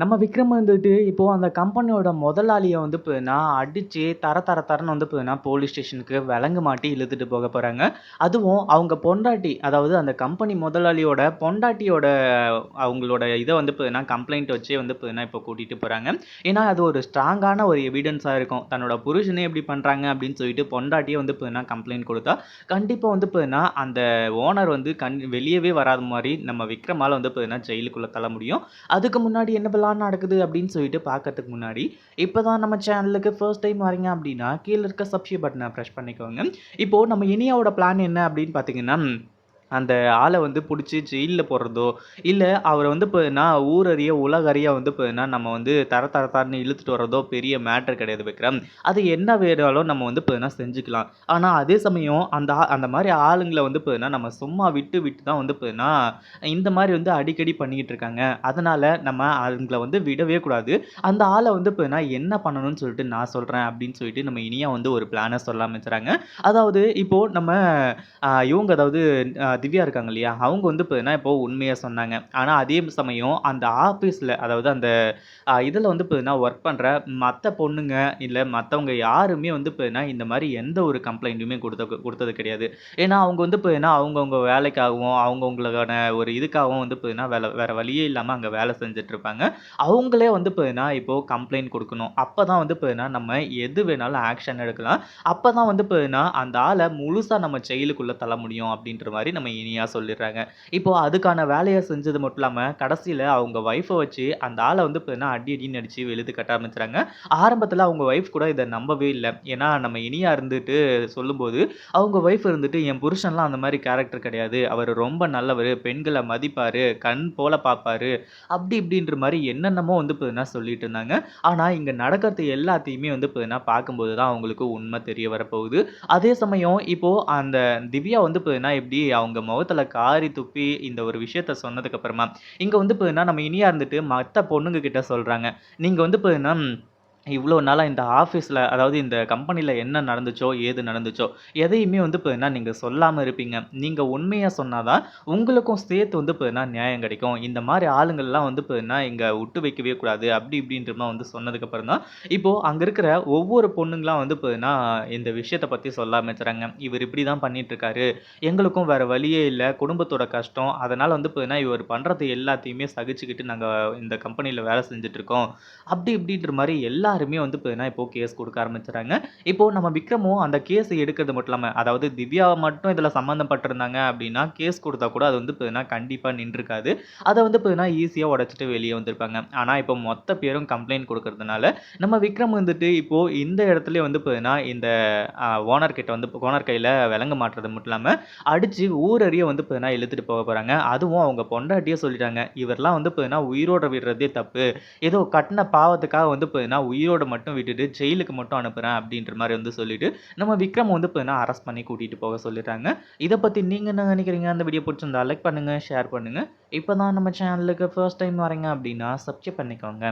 நம்ம விக்ரம் வந்துட்டு இப்போது அந்த கம்பெனியோட முதலாளியை வந்து போதுனா அடித்து தர தர தரன்னு வந்து போதுனா போலீஸ் ஸ்டேஷனுக்கு விலங்கு மாட்டி இழுத்துட்டு போக போகிறாங்க அதுவும் அவங்க பொண்டாட்டி, அதாவது அந்த கம்பெனி முதலாளியோட பொண்டாட்டியோட அவங்களோட இதை வந்து போதுனா கம்ப்ளைண்ட் வச்சே வந்து போதுனா இப்போ கூட்டிகிட்டு போகிறாங்க ஏன்னா, அது ஒரு ஸ்ட்ராங்கான ஒரு எவிடன்ஸாக இருக்கும். தன்னோட புருஷனே எப்படி பண்ணுறாங்க அப்படின்னு சொல்லிட்டு பொண்டாட்டியே வந்து போதுனா கம்ப்ளைண்ட் கொடுத்தா கண்டிப்பாக வந்து போதுனா அந்த ஓனர் வந்து கண் வெளியவே வராத மாதிரி நம்ம விக்ரமால் வந்து போதுனா ஜெயிலுக்குள்ளே தள்ள முடியும். அதுக்கு முன்னாடி என்ன பண்ணலாம் என்னவெல்லாம் நடக்குது அப்படின்னு சொல்லிட்டு பார்க்கறதுக்கு முன்னாடி, இப்போ தான் நம்ம சேனலுக்கு ஃபர்ஸ்ட் டைம் வரீங்க அப்படின்னா, கீழே இருக்க சப்ஸ்கிரைப் பட்டனை பிரஸ் பண்ணிக்கோங்க. இப்போது நம்ம இனியாவோட பிளான் என்ன அப்படின்னு பார்த்தீங்கன்னா, அந்த ஆளை வந்து பிடிச்சி ஜெயில்ல போடுறதோ, இல்லை அவரை வந்து பார்த்தீங்கன்னா, ஊரறிய, உலகறிய வந்து பார்த்தீங்கன்னா, நம்ம வந்து தர தர தரன்னு இழுத்துட்டு வர்றதோ பெரிய மேட்டர் கிடையாது விக்ரம். அது என்ன வேணாலும் நம்ம வந்து பார்த்தீங்கன்னா செஞ்சுக்கலாம். ஆனால் அதே சமயம் அந்த ஆ அந்த மாதிரி ஆளுங்களை வந்து பார்த்தீங்கன்னா, நம்ம சும்மா விட்டு விட்டு தான் வந்து பார்த்தீங்கன்னா, இந்த மாதிரி வந்து அடிக்கடி பண்ணிக்கிட்டு இருக்காங்க. அதனால் நம்ம அவங்கள வந்து விடவே கூடாது. அந்த ஆளை வந்து பார்த்தீங்கன்னா, என்ன பண்ணணும்னு சொல்லிட்டு நான் சொல்கிறேன் அப்படின்னு சொல்லிட்டு நம்ம இனியாக வந்து ஒரு பிளானை சொல்ல ஆரம்பிச்சுறாங்க. அதாவது இப்போது நம்ம இவங்க அதாவது திவ்யா இருக்காங்க இல்லையா? அவங்க வந்து பார்த்தீங்கன்னா, இப்போ உண்மையாக சொன்னாங்க. ஆனால் அதே சமயம் அந்த ஆஃபீஸில் அதாவது அந்த இதில் வந்து பார்த்தீங்கன்னா, ஒர்க் பண்ணுற மற்ற பொண்ணுங்க, இல்லை மற்றவங்க யாருமே வந்து பார்த்தீங்கன்னா, இந்த மாதிரி எந்த ஒரு கம்ப்ளைண்ட்டுமே கொடுத்த கொடுத்தது கிடையாது. ஏன்னா அவங்க வந்து பார்த்தீங்கன்னா, அவங்கவுங்க வேலைக்காகவும், அவங்கவுங்களுக்கான ஒரு இதுக்காகவும் வந்து பார்த்தீங்கன்னா, வேலை வேறு வழியே இல்லாமல் அங்கே வேலை செஞ்சிட்ருப்பாங்க அவங்களே வந்து பார்த்தீங்கன்னா, இப்போது கம்ப்ளைண்ட் கொடுக்கணும் அப்போ தான் வந்து பார்த்தீங்கன்னா, நம்ம எது வேணாலும் ஆக்ஷன் எடுக்கலாம். அப்போ தான் வந்து பார்த்தீங்கன்னா, அந்த ஆளை முழுசாக நம்ம செயலுக்குள்ளே தள்ள முடியும் அப்படின்ற மாதிரி நம்ம இனியா சொல்லிடுறாங்க. இப்போ அதுக்கான வேலையை செஞ்சது மட்டும் இல்லாமல் கடைசியில் அவங்க ஒய்ஃபை வச்சு அந்த ஆளை வந்து பார்த்தீங்கன்னா, அடி அடின்னு அடித்து வெளுத்து கட்ட ஆரம்பிச்சுறாங்க. ஆரம்பத்தில் அவங்க வைஃப் கூட இதை நம்பவே இல்லை ஏன்னா நம்ம இனியா இருந்துட்டு சொல்லும்போது, அவங்க ஒய்ஃப் இருந்துட்டு என் புருஷன்லாம் அந்த மாதிரி கேரக்டர் கிடையாது. அவர் ரொம்ப நல்லவர் பெண்களை மதிப்பார் கண் போல பார்ப்பாரு. அப்படி இப்படின்ற மாதிரி என்னென்னமோ வந்து பார்த்தீங்கன்னா, சொல்லிட்டு இருந்தாங்க. ஆனால் இங்கே நடக்கிறது எல்லாத்தையுமே வந்து பார்த்தீங்கன்னா, பார்க்கும்போது தான் அவங்களுக்கு உண்மை தெரிய வரப்போகுது. அதே சமயம் இப்போ அந்த திவ்யா வந்து பார்த்தீங்கன்னா, எப்படி அவங்க முகத்தில் காரி துப்பி இந்த ஒரு விஷயத்த சொன்னதுக்கப்புறமா இங்கே வந்து பார்த்தீங்கன்னா, நம்ம இனியா இருந்துட்டு மற்ற பொண்ணுங்க கிட்ட சொல்கிறாங்க நீங்கள் வந்து பார்த்தீங்கன்னா, இவ்வளோ நாளாக இந்த ஆஃபீஸில் அதாவது இந்த கம்பெனியில் என்ன நடந்துச்சோ, ஏது நடந்துச்சோ, எதையுமே வந்து பார்த்தீங்கன்னா, நீங்கள் சொல்லாமல் இருப்பீங்க. நீங்கள் உண்மையாக சொன்னால் தான் உங்களுக்கும் சேர்த்து வந்து பார்த்தீங்கன்னா, நியாயம் கிடைக்கும். இந்த மாதிரி ஆளுங்கள்லாம் வந்து பார்த்தீங்கன்னா, இங்கே விட்டு வைக்கவே கூடாது. அப்படி இப்படின்ற வந்து சொன்னதுக்கப்புறம் தான், இப்போது அங்கே இருக்கிற ஒவ்வொரு பொண்ணுங்களாம் வந்து பார்த்தீங்கன்னா, இந்த விஷயத்த பற்றி சொல்ல ஆரம்பிச்சுறாங்க. இவர் இப்படி தான் பண்ணிகிட்ருக்காரு எங்களுக்கும் வேறு வழியே இல்லை குடும்பத்தோட கஷ்டம். அதனால் வந்து பார்த்தீங்கன்னா, இவர் பண்ணுறது எல்லாத்தையுமே சகிச்சுக்கிட்டு நாங்கள் இந்த கம்பெனியில் வேலை செஞ்சுட்ருக்கோம் அப்படி இப்படின்ற மாதிரி எல்லா எல்லாருமே வந்து பார்த்தீங்கன்னா, இப்போ கேஸ் கொடுக்க ஆரம்பிச்சிட்டாங்க இப்போ நம்ம விக்ரமும் அந்த கேஸ் எடுக்கிறது மட்டும் இல்லாமல் அதாவது திவ்யா மட்டும் இதில் சம்மந்தப்பட்டிருந்தாங்க அப்படின்னா, கேஸ் கொடுத்தா கூட அது வந்து பார்த்தீங்கன்னா, கண்டிப்பாக நின்றுருக்காது. அதை வந்து பார்த்தீங்கன்னா, ஈஸியாக உடச்சிட்டு வெளியே வந்திருப்பாங்க. ஆனால் இப்போ மொத்த பேரும் கம்ப்ளைண்ட் கொடுக்கறதுனால நம்ம விக்ரம் வந்துட்டு இப்போ இந்த இடத்துல வந்து பார்த்தீங்கன்னா, இந்த ஓனர் கிட்ட வந்து ஓனர் கையில் விலங்கு மாட்டுறது மட்டும் இல்லாமல் அடித்து ஊரறிய வந்து பார்த்தீங்கன்னா, இழுத்துட்டு போக போகிறாங்க அதுவும் அவங்க பொண்டாட்டியே சொல்லிட்டாங்க. இவர்லாம் வந்து பார்த்தீங்கன்னா, உயிரோட விடுறதே தப்பு. ஏதோ கட்டின பாவத்துக்காக வந்து பார்த்தீங்கன்னா, உயிரோட மட்டும் விட்டுட்டு ஜெயிலுக்கு மட்டும் அனுப்புகிறேன் அப்படின்ற மாதிரி வந்து சொல்லிட்டு, நம்ம விக்ரம் வந்து இப்போ அரெஸ்ட் பண்ணி கூட்டிட்டு போக சொல்லிட்டாங்க. இதை பற்றி நீங்கள் என்ன நினைக்கிறீங்க? அந்த வீடியோ பிடிச்சிருந்தா லைக் பண்ணுங்கள் ஷேர் பண்ணுங்கள் இப்போ தான் நம்ம சேனலுக்கு ஃபர்ஸ்ட் டைம் வரீங்க அப்படின்னா, சப்ஸ்கிரைப் பண்ணிக்கோங்க.